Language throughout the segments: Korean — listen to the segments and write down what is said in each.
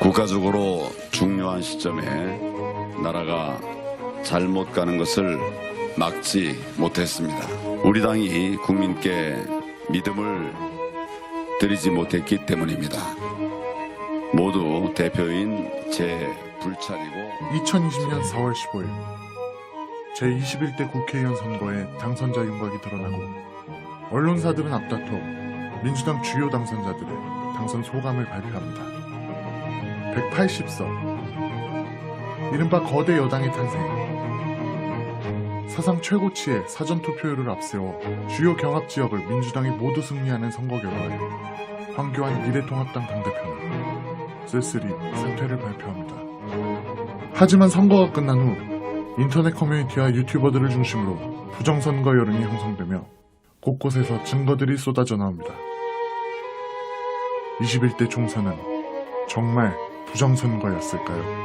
국가적으로 중요한 시점에 나라가 잘못 가는 것을 막지 못했습니다. 우리 당이 국민께 믿음을 드리지 못했기 때문입니다. 모두 대표인 제 불찰이고 2020년 4월 15일 제21대 국회의원 선거에 당선자 윤곽이 드러나고 언론사들은 앞다퉈 민주당 주요 당선자들의 당선 소감을 발표합니다. 180석 이른바 거대 여당의 탄생 사상 최고치의 사전투표율을 앞세워 주요 경합지역을 민주당이 모두 승리하는 선거 결과에 황교안 미래통합당 당대표는 쓸쓸히 사퇴를 발표합니다. 하지만 선거가 끝난 후 인터넷 커뮤니티와 유튜버들을 중심으로 부정선거 여론이 형성되며 곳곳에서 증거들이 쏟아져 나옵니다. 21대 총선은 정말 부정선거였을까요?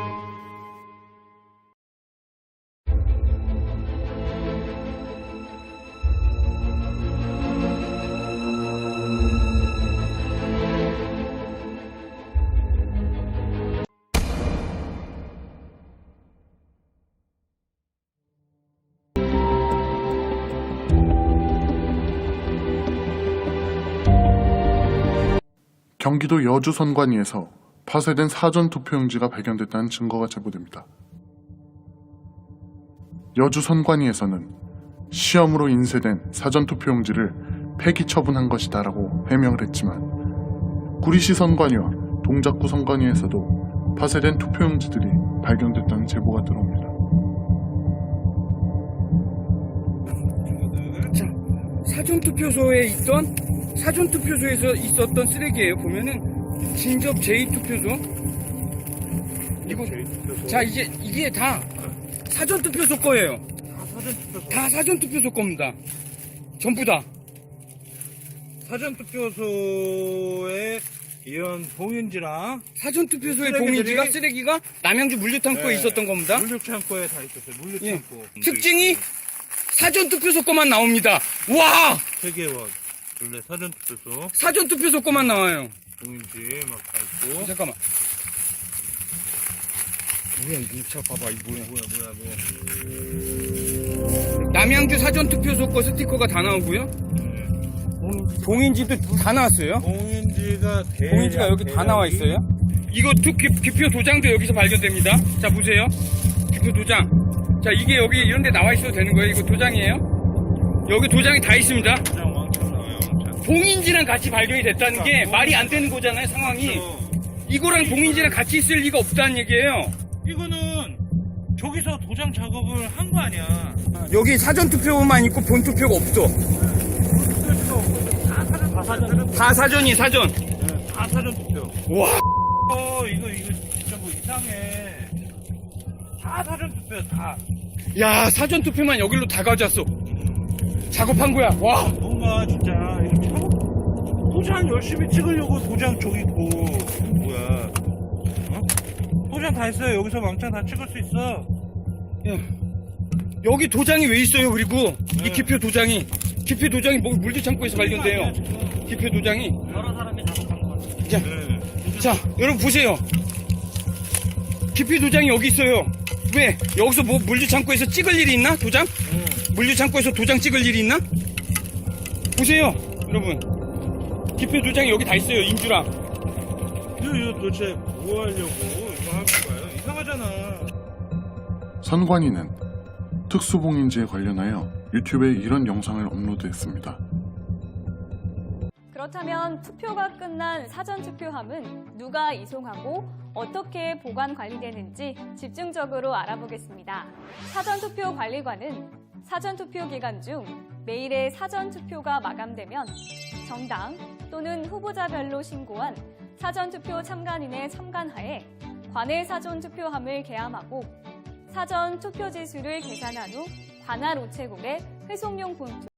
경기도 여주 선관위에서 파쇄된 사전 투표용지가 발견됐다는 증거가 제보됩니다. 여주 선관위에서는 시험으로 인쇄된 사전 투표용지를 폐기 처분한 것이다라고 해명을 했지만 구리시 선관위와 동작구 선관위에서도 파쇄된 투표용지들이 발견됐다는 제보가 들어옵니다. 자, 사전 투표소에 있던 사전 투표소에서 있었던 쓰레기예요. 보면은 진접 제2투표소. 이거 자 이제 이게 다 사전투표소 거예요. 다 사전투표소 겁니다. 전부 다. 사전투표소에 이런 봉인지랑 사전투표소의 쓰레기들이- 봉인지가 쓰레기가 남양주 물류창고에 네. 있었던 겁니다. 물류창고에 다 있었어요. 예. 물류창고. 특징이 사전투표소 거만 나옵니다. 와! 세계원 원래 사전투표소 사전투표소 거만 나와요. 봉인지 막 다 있고. 잠깐만. 뭐야 이거 자 봐봐 이 뭐야. 뭐야 뭐야 뭐야. 남양주 사전 투표소 거 스티커가 다 나오고요. 봉인지도 다 나왔어요. 봉인지가 대략 봉인지가 여기 다 나와 있어요. 이거 투, 기, 기표 도장도 여기서 발견됩니다. 자 보세요. 기표 도장. 자 이게 여기 이런 데 나와 있어도 되는 거예요. 이거 도장이에요. 여기 도장이 다 있습니다. 봉인지랑 같이 발견이 됐다는 게 말이 안 되는 거잖아요. 상황이. 이거랑 봉인지랑 같이 있을 리가 없다는 얘기예요. 이거는 저기서 도장 작업을 한 거 아니야. 여기 사전 투표만 있고 본 투표가 없어. 다 사전. 다 사전이 사전. 다 사전 투표. 와. 어 이거 이거 진짜 뭐 이상해. 다 사전 투표 다. 야 사전 투표만 여기로 다 가져왔어. 작업한 거야. 와. 뭔가 진짜 하고 도장 열심히 찍으려고 도장 저기 고 뭐야 어? 도장 다 있어요 여기서 왕창 다 찍을 수 있어 야, 여기 도장이 왜 있어요? 그리고 이 네. 기표 도장이 기표 도장이 뭐 물류창고에서 발견돼요. 기표 도장이. 여러 사람이 작업한 거 자, 네. 자, 여러분 보세요. 기표 도장이 여기 있어요. 왜? 여기서 뭐 물류창고에서 찍을 일이 있나? 도장? 물류창고에서 도장 찍을 일이 있나? 보세요, 여러분. 기표 도장이 여기 다 있어요. 인주랑. 이거, 이거 도대체 뭐 하려고 이거 하는 거예요 이상하잖아 선관위는 특수봉인지에 관련하여 유튜브에 이런 영상을 업로드했습니다. 그렇다면 투표가 끝난 사전 투표함은 누가 이송하고 어떻게 보관 관리되는지 집중적으로 알아보겠습니다. 사전 투표 관리관은 사전 투표 기간 중 매일의 사전 투표가 마감되면 정당 또는 후보자별로 신고한 사전투표 참관인의 참관하에 관외 사전투표함을 개함하고 사전 투표 지수를 계산한 후 관할 우체국에 회송용 봉투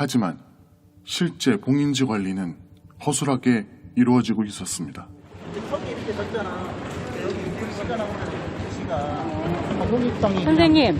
하지만 실제 봉인지 관리는 허술하게 이루어지고 있었습니다. 선생님,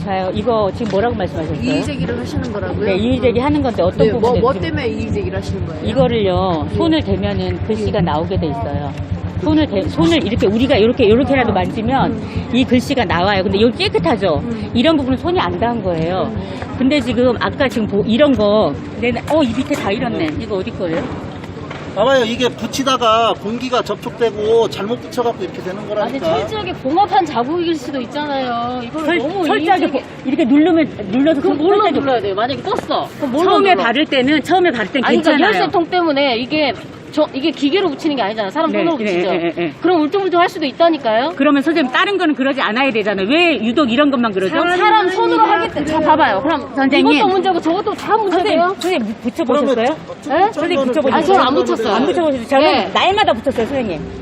자요 이거 지금 뭐라고 말씀하셨어요? 이의제기를 하시는 거라고요? 네, 이의제기 하는 건데 어떤 네, 뭐, 부분에 뭐 지금 때문에 이의제기를 하시는 거예요? 이거를요 손을 대면은 글씨가 나오게 돼 있어요. 손을 대, 손을 이렇게 우리가 이렇게 이렇게라도 만지면 이 글씨가 나와요. 근데 여기 깨끗하죠. 이런 부분은 손이 안 닿은 거예요. 근데 지금 아까 지금 보- 이런 거, 내가 어이 밑에 다 잃었네. 이거 어디 거예요? 봐봐요 이게 붙이다가 공기가 접촉되고 잘못 붙여갖고 이렇게 되는 아니 거라니까 철저하게 봉합한 자국일 수도 있잖아요. 이걸 철, 너무 철저하게. 보- 이렇게 누르면 눌러서 그럼 손- 뭘로 철저하게 눌러야 돼요? 만약에 떴어. 그럼 뭘로 처음에 눌러? 바를 때는 처음에 바를 땐 아니 그러니까 괜찮아요. 열쇠통 때문에 이게 저 이게 기계로 붙이는 게 아니잖아요. 사람 네, 손으로 네, 붙이죠. 네, 네, 네. 그럼 울퉁불퉁 할 수도 있다니까요. 그러면 선생님 다른 거는 그러지 않아야 되잖아요. 왜 유독 이런 것만 그러죠? 사람 손으로 하겠다. 자 봐봐요. 그럼 선생님. 이것도 문제고 저것도 다 문제예요. 선생님, 선생님 붙여보셨어요? 네? 선생님 붙여보셨어요? 아니, 저는 안 붙였어요. 안 붙여보셨어요? 저는 네. 날마다 붙였어요, 선생님.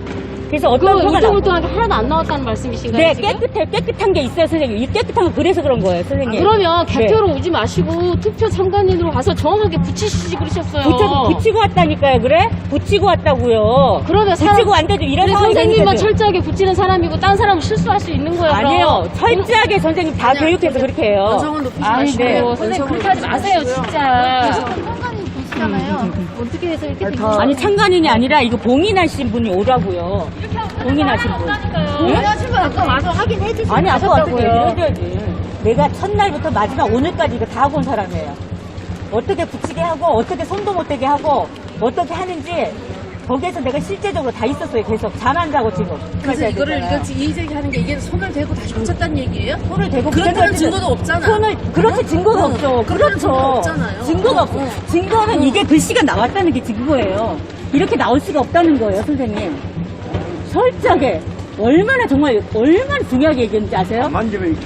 그래서 어떤 표가 나와요? 울퉁불퉁하게 하나도 안 나왔다는 말씀이신가요? 네, 지금? 깨끗해, 깨끗한 게 있어요, 선생님. 이 깨끗한 거 그래서 그런 거예요, 선생님. 그러면 네. 개표로 오지 마시고 투표 참관인으로 가서 정확하게 붙이시지 그러셨어요. 붙여, 붙이고 왔다니까요, 그래? 붙이고 왔다고요. 그러면 사람- 붙이고 안 되죠. 이런 근데 상황이 선생님만 되니까요. 철저하게 붙이는 사람이고 딴 사람은 실수할 수 있는 거예요. 아니에요. 철저하게 선생님 다 교육해서 그렇게 해요. 원성을 높이지 아니, 마시고 네. 선생님 그렇게 하지 마세요 진짜. 아니, 창간인이 아니라 이거 봉인하신 분이 오라고요. 봉인하신 분. 공연하신 분 아까 와서 확인해 주시고 아니, 아까 어떻게 하셨다고요. 이래야지. 내가 첫날부터 마지막 오늘까지 이거 다 하고 온 사람이에요. 어떻게 붙이게 하고, 어떻게 손도 못 대게 하고, 어떻게 하는지, 거기에서 내가 실제적으로 다 있었어요. 계속. 잠안 자고 지금. 그래서 이거를 이거 이의제기 하는 게 이게 손을 대고 다시 붙였다는 얘기예요? 손을 대고 그렇다는 증거도 없잖아. 손을, 그렇지, 증거가 어, 없죠. 그렇죠. 증거가 없잖아요. 증거가 없고. 증거는 이게 글씨가 나왔다는 게 증거예요. 이렇게 나올 수가 없다는 거예요, 선생님. 철저하게. 얼마나 정말, 얼마나 중요하게 얘기했는지 아세요? 만지면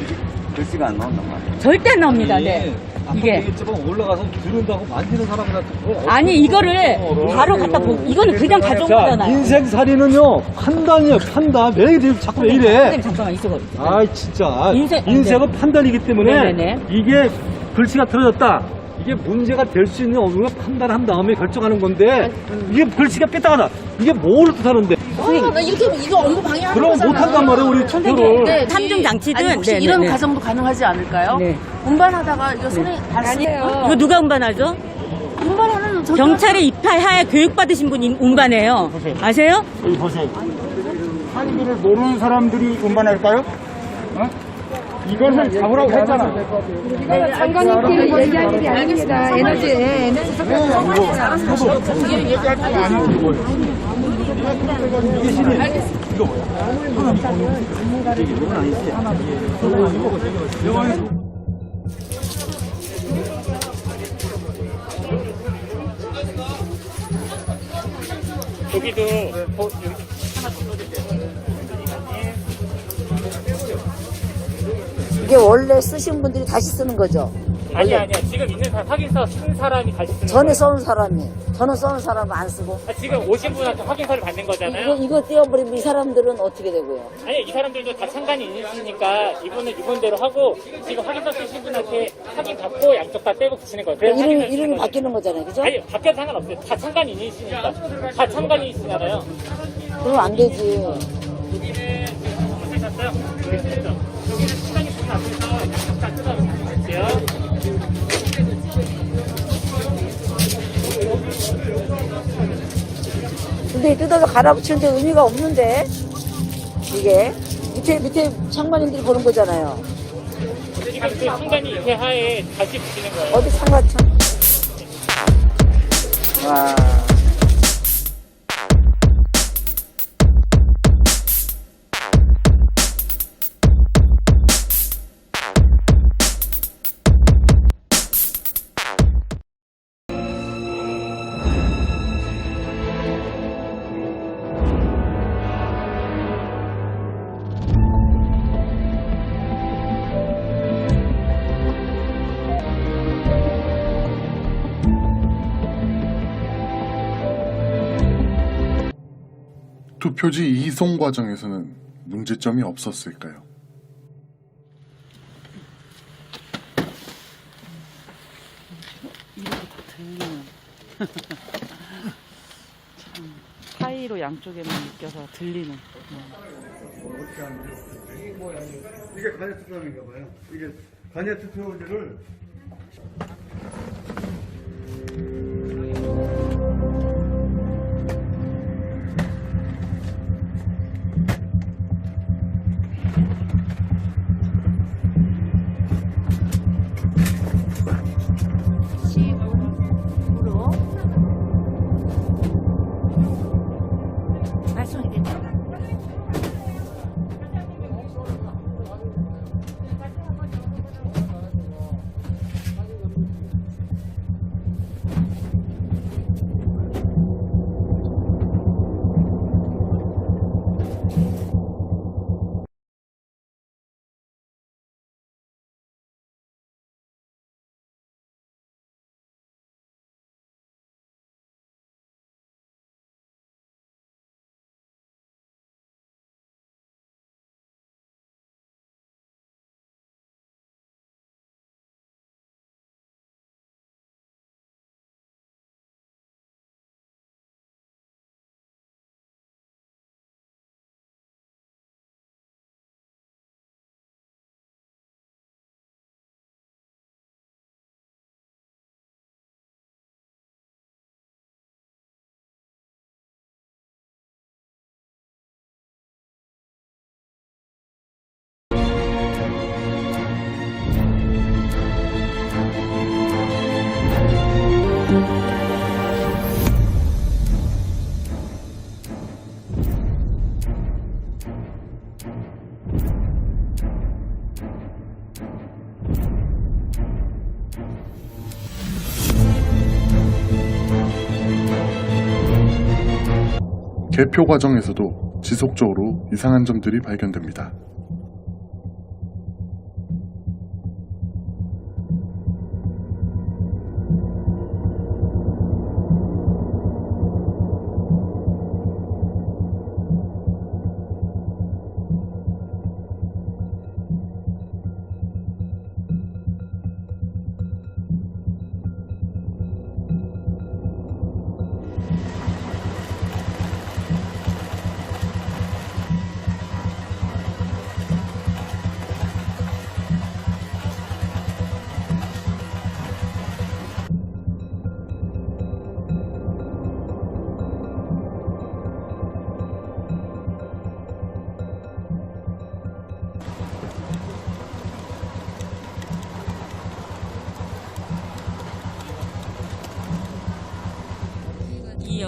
글씨가 안 나온단 말이야. 절대 안 나옵니다, 네. 이게. 얘기했지만 올라가서 들은다고 만지는 사람들한테 그걸 아니 이거를 바로 갖다 보 이거는 그냥 가져온 자, 거잖아요. 인생 살이는요 판단이에요 판단 왜 이래 자꾸 왜 이래 선생님 잠깐만 있어. 아이 진짜. 인생- 인생은 판단이기 때문에 네네네. 이게 글씨가 틀어졌다. 이게 문제가 될 수 있는 어느 판단한 다음에 결정하는 건데 이게 글씨가 삐딱하다. 이게 뭘 뜻하는데 아, 나 이렇게 이거 얼굴 방해하는 그럼 거잖아. 못한단 말이에요 우리 투표를 네, 삼중 장치든 아니, 혹시 네, 네, 이런 네. 과정도 가능하지 않을까요? 네. 운반하다가 이거 손에 닿으세요. 이거 누가 운반하죠? 운반하는 저 경찰에 입찰하에 교육받으신 분이 운반해요. 아세요? 여기 보세요 한글을 모르는 사람들이 운반할까요? 어? 이거는 잡으라고 했잖아 장관님께 얘기할 일이 아닙니다. 에너지, 예, 에너지 여기도 어, 이게 원래 쓰신 분들이 다시 쓰는 거죠. 아니 아니야 지금 있는 사람 확인서 쓴 사람이 다시 쓰는 전에. 써온 사람이, 저는 써온 사람은 안 쓰고. 아, 지금 오신 분한테 확인서를 받는 이거, 거잖아요. 이거 떼어버리면 이 사람들은 어떻게 되고요? 아니 이 사람들도 다 상관이 있으니까 이분은 이분대로 하고 지금 확인서 쓰신 분한테 확인 받고 양쪽 다 떼고 붙이는 거예요. 그래서 이름, 확인서 이름이 거죠. 바뀌는 거잖아요. 그죠? 아니 바뀌어도 상관없어요. 다 상관이 있으니까 다 상관이 있으잖아요. 그럼 안 되지. 어떠셨어요? 됐 근데 뜯어서 갈아붙이는데 의미가 없는데? 이게? 밑에, 밑에 창관인들이 보는 거잖아요. 지금 그 순간이 이렇게 하에 다시 붙이는 거예요. 어디 창관창? 와. 투표지 이송 과정에서는 문제점이 없었을까요? 참 파이로 양쪽에만 묶여서 들리는 이게 관여 투표인가 봐요. 이게 관여 투표제를 개표 과정에서도 지속적으로 이상한 점들이 발견됩니다.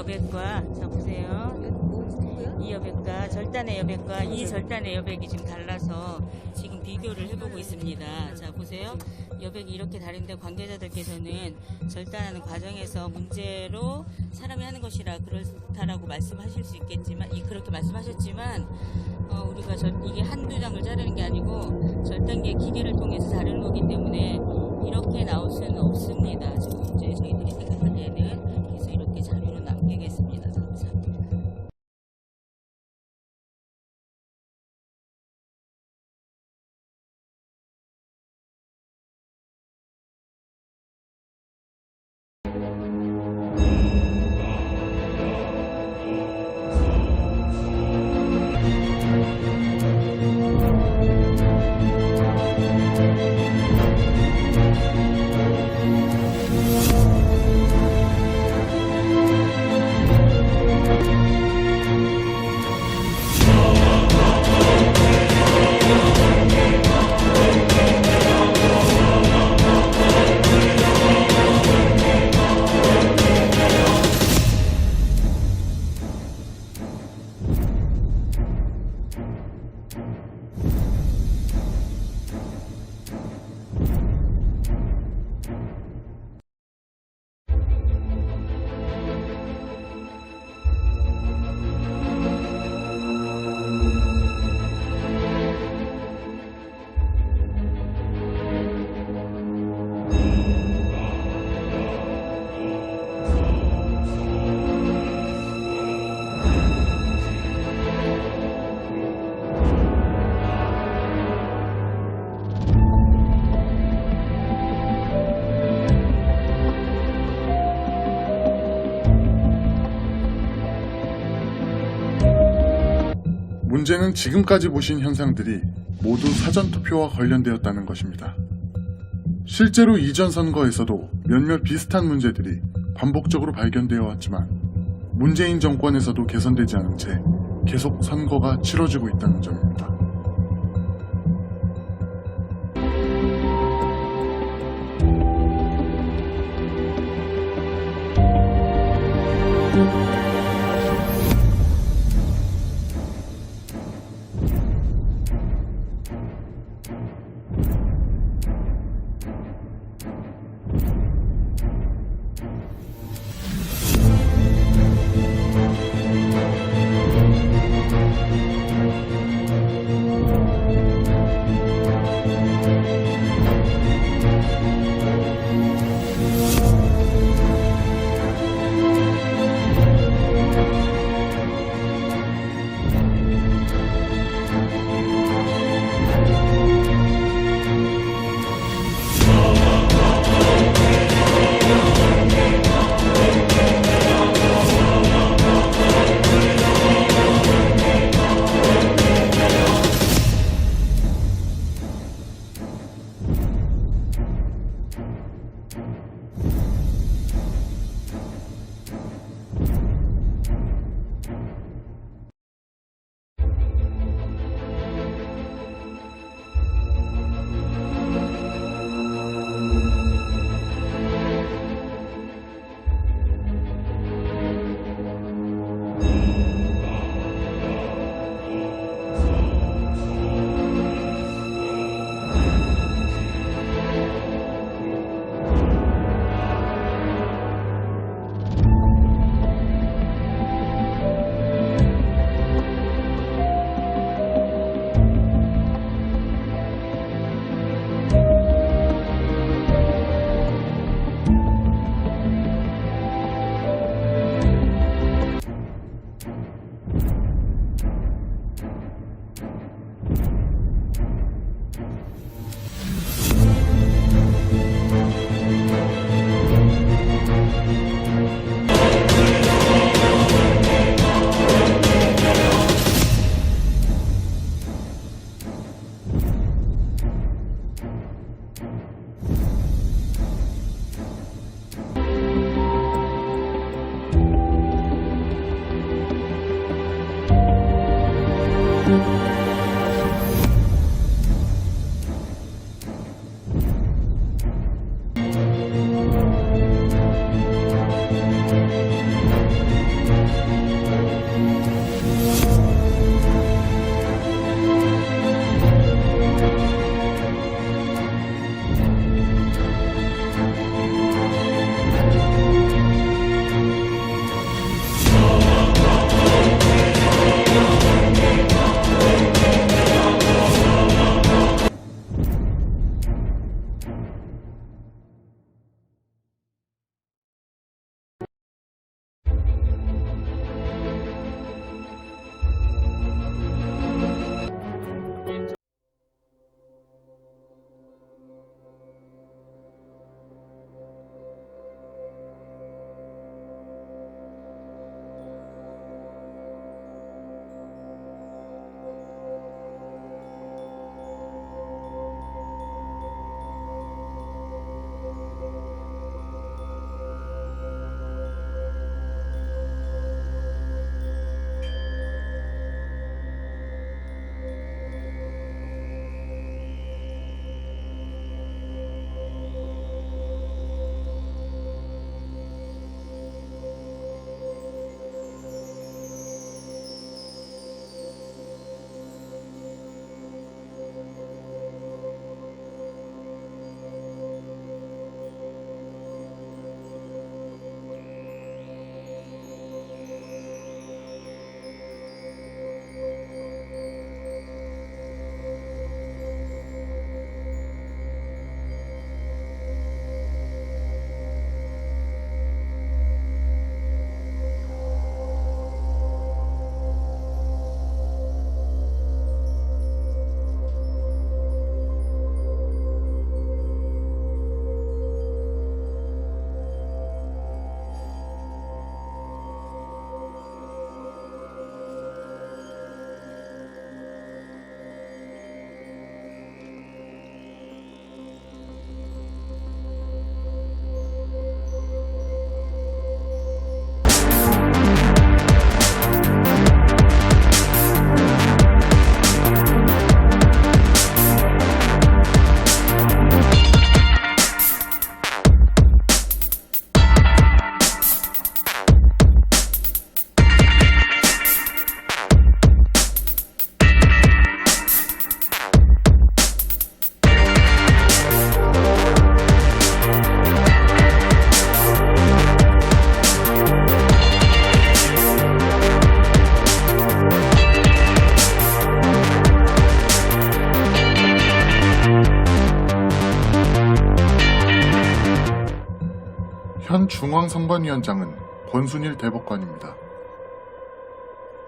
여백과 자 보세요. 이 여백과 절단의 여백과 이 절단의 여백이 지금 달라서 지금 비교를 해보고 있습니다. 자 보세요. 여백이 이렇게 다른데 관계자들께서는 절단하는 과정에서 문제로 사람이 하는 것이라 그렇다라고 말씀하실 수 있겠지만 이 그렇게 말씀하셨지만 어, 우리가 절, 이게 한두 장을 자르는 게 아니고 절단기의 기계를 통해서 자르는 거기 때문에 이렇게 나올 수는 없습니다. 지금 이제 저희들이 생각할 때는 문제는 지금까지 보신 현상들이 모두 사전투표와 관련되었다는 것입니다. 실제로 이전 선거에서도 몇몇 비슷한 문제들이 반복적으로 발견되어 왔지만 문재인 정권에서도 개선되지 않은 채 계속 선거가 치러지고 있다는 점입니다. 음.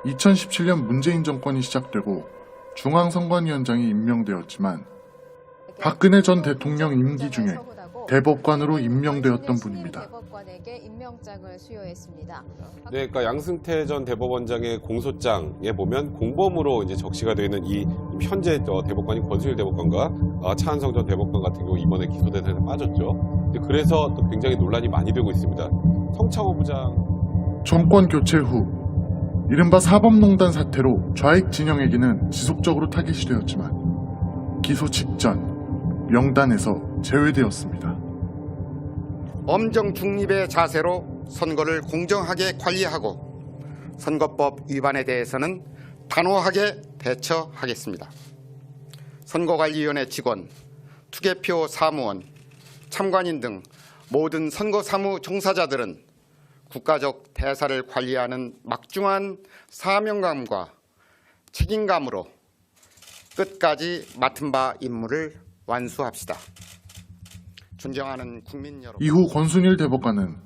2017년 문재인 정권이 시작되고 중앙선관위원장이 임명되었지만 박근혜 전 대통령 임기 중에 대법관으로 임명되었던 분입니다. 대법관에게 임명장을 수여했습니다. 네, 그러니까 양승태 전 대법원장의 공소장에 보면 공범으로 이제 적시가 되어 있는 이 현재 어, 대법관인 권순일 대법관과 어, 차한성 전 대법관 같은 경우 이번에 기소 대상에 빠졌죠. 그래서 또 굉장히 논란이 많이 되고 있습니다. 성창호 부장 정권 교체 후 이른바 사법농단 사태로 좌익 진영에게는 지속적으로 타깃이 되었지만 기소 직전 명단에서 제외되었습니다. 엄정 중립의 자세로 선거를 공정하게 관리하고 선거법 위반에 대해서는 단호하게 대처하겠습니다. 선거관리위원회 직원, 투개표 사무원, 참관인 등 모든 선거 사무 종사자들은 국가적 대사를 관리하는 막중한 사명감과 책임감으로 끝까지 맡은 바 임무를 완수합시다. 존경하는 국민 여러분. 이후 권순일 대법관은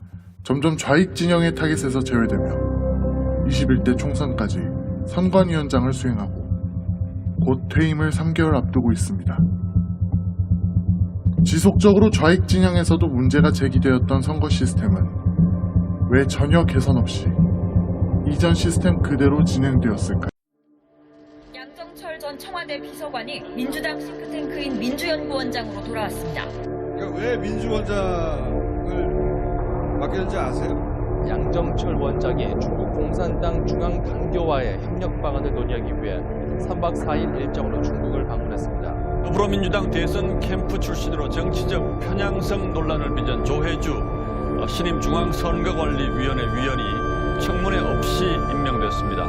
점점 좌익 진영의 타깃에서 제외되며 21대 총선까지 선관위원장을 수행하고 곧 퇴임을 3개월 앞두고 있습니다. 지속적으로 좌익 진영에서도 문제가 제기되었던 선거 시스템은 왜 전혀 개선 없이 이전 시스템 그대로 진행되었을까요? 양정철 전 청와대 비서관이 민주당 싱크탱크인 민주연구원장으로 돌아왔습니다. 왜 민주원장을 맡겼는지 아세요? 양정철 원장이 중국 공산당 중앙 당교와의 협력 방안을 논의하기 위해 3박 4일 일정으로 중국을 방문했습니다. 더불어민주당 대선 캠프 출신으로 정치적 편향성 논란을 빚은 조혜주 어, 신임 중앙선거관리위원회 위원이 청문회 없이 임명됐습니다.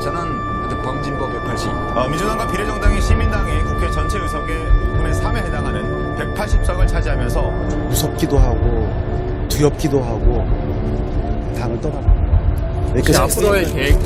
저는 범진보 180. 어, 민주당과 비례정당인 시민당이 국회 전체 의석의 5분의 3에 해당하는 180석을 차지하면서 무섭기도 하고 두렵기도 하고 당을 떠납니다. 혹시 앞으로의 계획